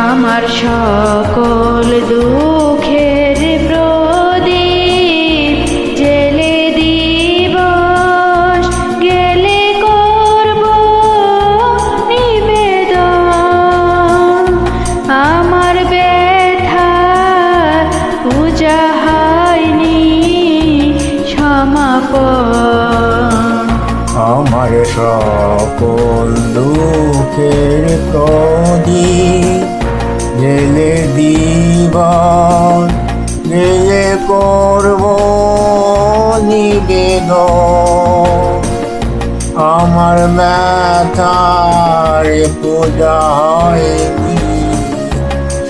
আমার সকল দুঃখ আমার সকল দুঃখের প্রদীপ জেলে দিবান গেলে করব নিবেদন। আমার ব্যথার পূজা হয়নি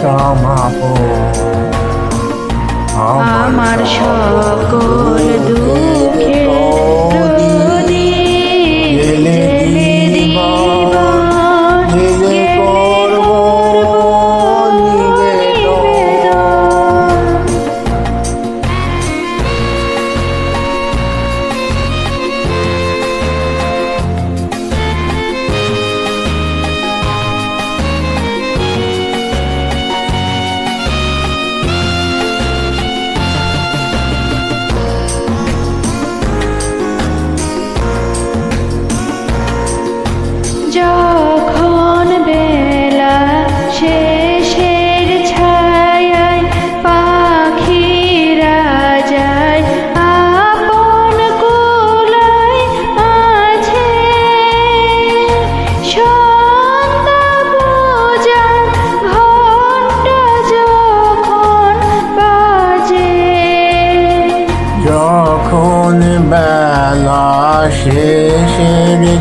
সমাপন আমার সকল দুঃখের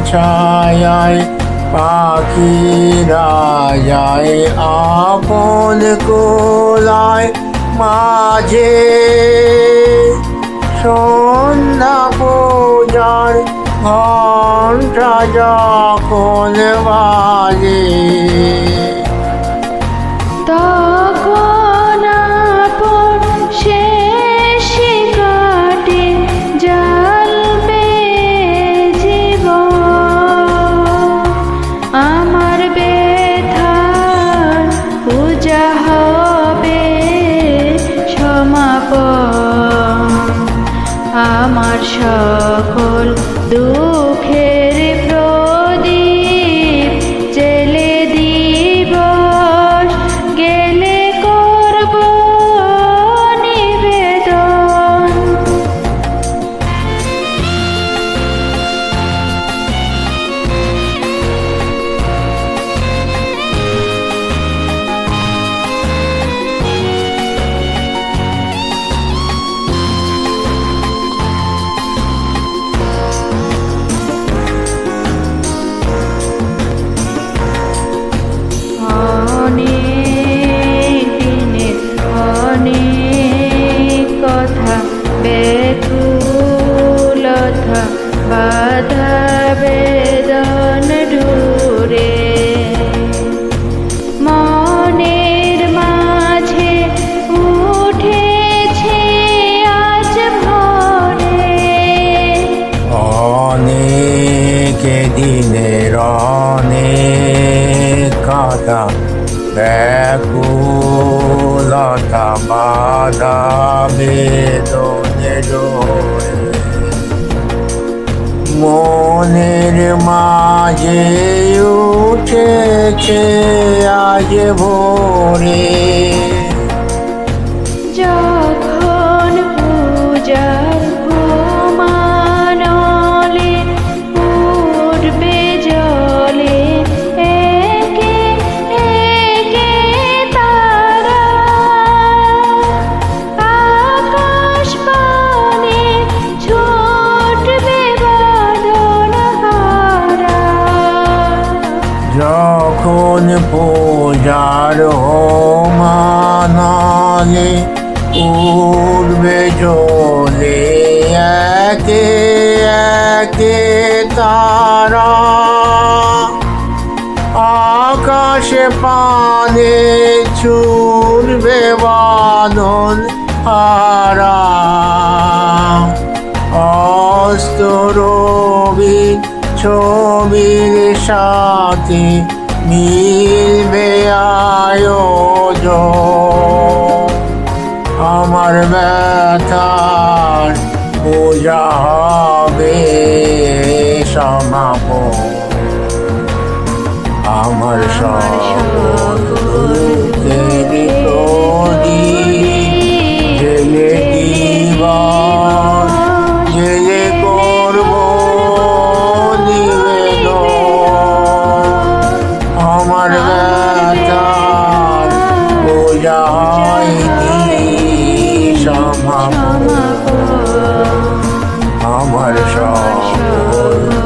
শেষের ছায়ায় পাখিরা যায় আপন কোলায় মাঝে সন্ধ্যা পূজার ঘণ্টা যখন বাজে। তখন আমার সকল দুঃখের বাধা বেদন মনের উঠেছে ব্যাকুলতা বাধা বেদনে ডোরে মনের মাঝে উঠেছে আজ ভোরে। যখন পূজার মানালে উড়বে জলে একে একে তারা। আকাশে পানে ছুটবে বাদন হারা। অস্ত রবি ছবির সাথে মিলবে আয়োজন আমার ব্যথার পূজা হবে সমাপন আমার সকলের control.